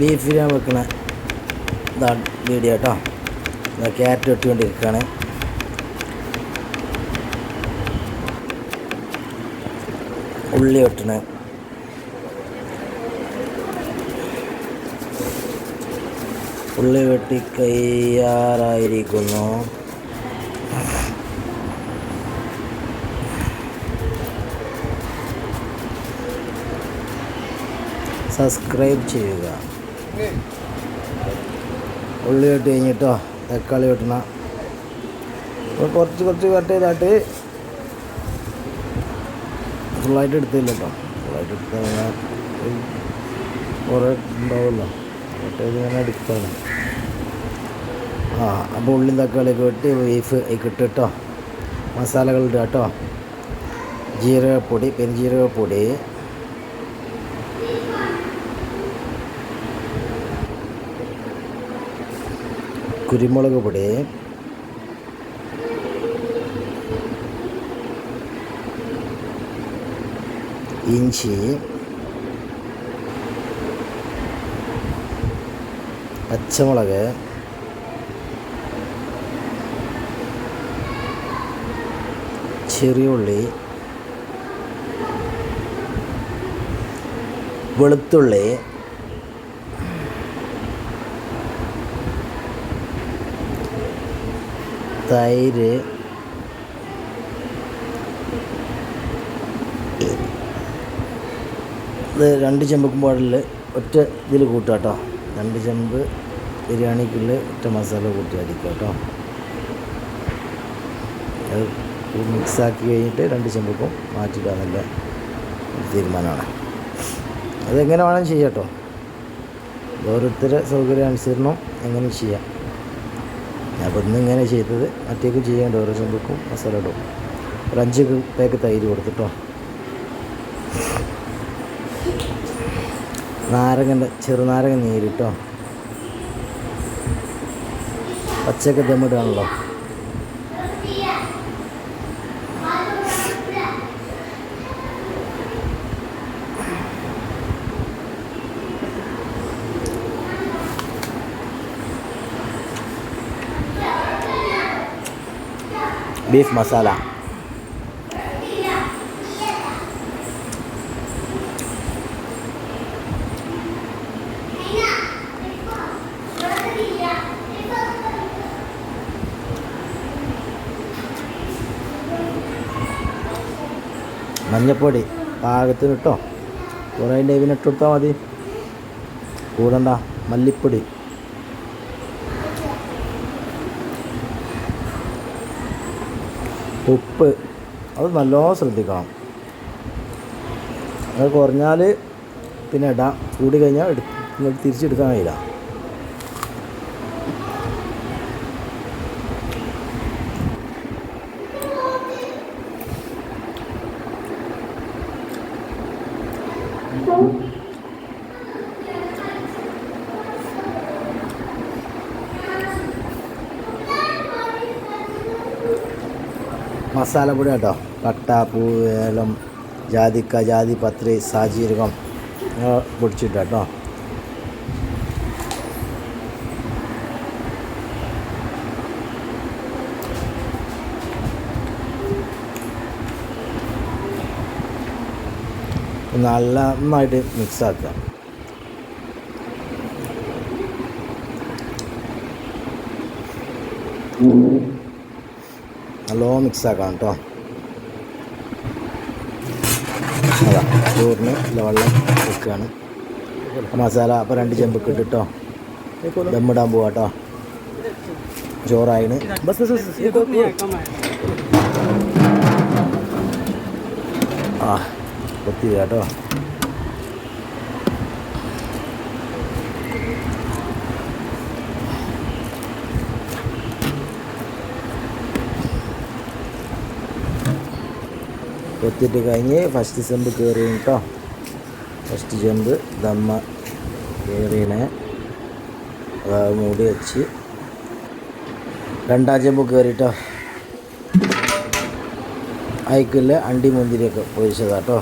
ബീഫിലാണ് വെക്കണ ഇതാണ് വീഡിയോ കേട്ടോ. ക്യാരറ്റ് വെട്ടിക്കൊണ്ടിരിക്കുകയാണ്. ഉള്ളി വെട്ടണ. ഉള്ളി വെട്ടി കയ്യാറായിരിക്കുന്നു സബ്സ്ക്രൈബ് ചെയ്യുക. ഉള്ളി വെട്ടി കഴിഞ്ഞിട്ടോ തക്കാളി വെട്ടണം. അപ്പോൾ കുറച്ച് കുറച്ച് കട്ട് ചെയ്തായിട്ട് ഫുള്ളായിട്ട് എടുത്തില്ല കേട്ടോ ഫുള്ളായിട്ട് എടുത്ത് കഴിഞ്ഞാൽ കുറേ ഉണ്ടാവുമല്ലോ. കട്ട് ചെയ്ത് ഇങ്ങനെ എടുത്താണ്. ആ അപ്പോൾ ഉള്ളിയും തക്കാളിയൊക്കെ വെട്ടി ബീഫ് അതിൽ കേട്ടോ മസാലകൾ കേട്ടോ ജീരകപ്പൊടി പെരുംജീരകപ്പൊടി കുരുമുളക് പൊടി. ഇഞ്ചി. പച്ചമുളക്. ചെറിയുള്ളി വെളുത്തുള്ളി. തൈര്. ഇത് രണ്ട് ചെമ്പക്കും പാടിൽ ഒറ്റ ഇതിൽ കൂട്ടുക കേട്ടോ. രണ്ട് ചെമ്പ് ബിരിയാണിക്കുള്ളിൽ ഒറ്റ മസാല കൂട്ടി അടിക്കുക കേട്ടോ. അത് മിക്സാക്കി കഴിഞ്ഞിട്ട് രണ്ട് ചെമ്പക്കും മാറ്റിയിടുക ഒരു തീരുമാനമാണ്. അതെങ്ങനെ വേണമെങ്കിലും ചെയ്യാം കേട്ടോ. ഓരോരുത്തരുടെ സൗകര്യാനുസരണം എങ്ങനെ ചെയ്യാം. അപ്പോൾ ഇന്നിങ്ങനെ ചെയ്തത് മറ്റേക്കും ചെയ്യാണ്ട് ഓരോ ചെമ്പക്കും മസാല ഇടും ഒരു അഞ്ച് പേക്ക് തൈര് കൊടുത്തിട്ടോ. നാരങ്ങന്റെ ചെറുനാരങ്ങ നീരിട്ടോ പച്ചക്ക ദമ്മിടാണല്ലോ. ബീഫ് മസാല മഞ്ഞപ്പൊടി പാകത്തിനിട്ടോ കുറേ ഡേവിന് കൊടുത്താൽ മതി. കൂടണ്ട മല്ലിപ്പൊടി. ഉപ്പ്. അത് നല്ലോണം ശ്രദ്ധിക്കണം. അത് കുറഞ്ഞാൽ പിന്നെ ഇടാം. കൂടി കഴിഞ്ഞാൽ എടു തിരിച്ചെടുക്കാൻ കഴിയില്ല. മസാലപ്പൊടി കേട്ടോ. കട്ട പൂവേലം ജാതിക്ക ജാതിപത്രി സാജീരകം പൊടിച്ചിട്ട് കേട്ടോ. നല്ല നന്നായിട്ട് മിക്സ് ആക്കുക. നല്ലോണം മിക്സാക്കാം കേട്ടോ. അതാ ചോറിന് വെള്ളം വെക്കുകയാണ് മസാല അപ്പോൾ രണ്ട് ചെമ്പ് കിട്ടിട്ടോ ദമ്മിടാൻ പോവാ കേട്ടോ ചോറായിന്. ആ കൊത്തി കേട്ടോ കൊത്തിയിട്ട് കഴിഞ്ഞ് ഫസ്റ്റ് ചെമ്പ് കയറി കേട്ടോ ഫസ്റ്റ് ചെമ്പ് ദമ്മ കയറിയനെ അത് മൂടി വെച്ച്. രണ്ടാം ചെമ്പ് കയറിട്ടോ അയക്കില്ല അണ്ടി മുന്തിരിയൊക്കെ പൊരിച്ചതാട്ടോ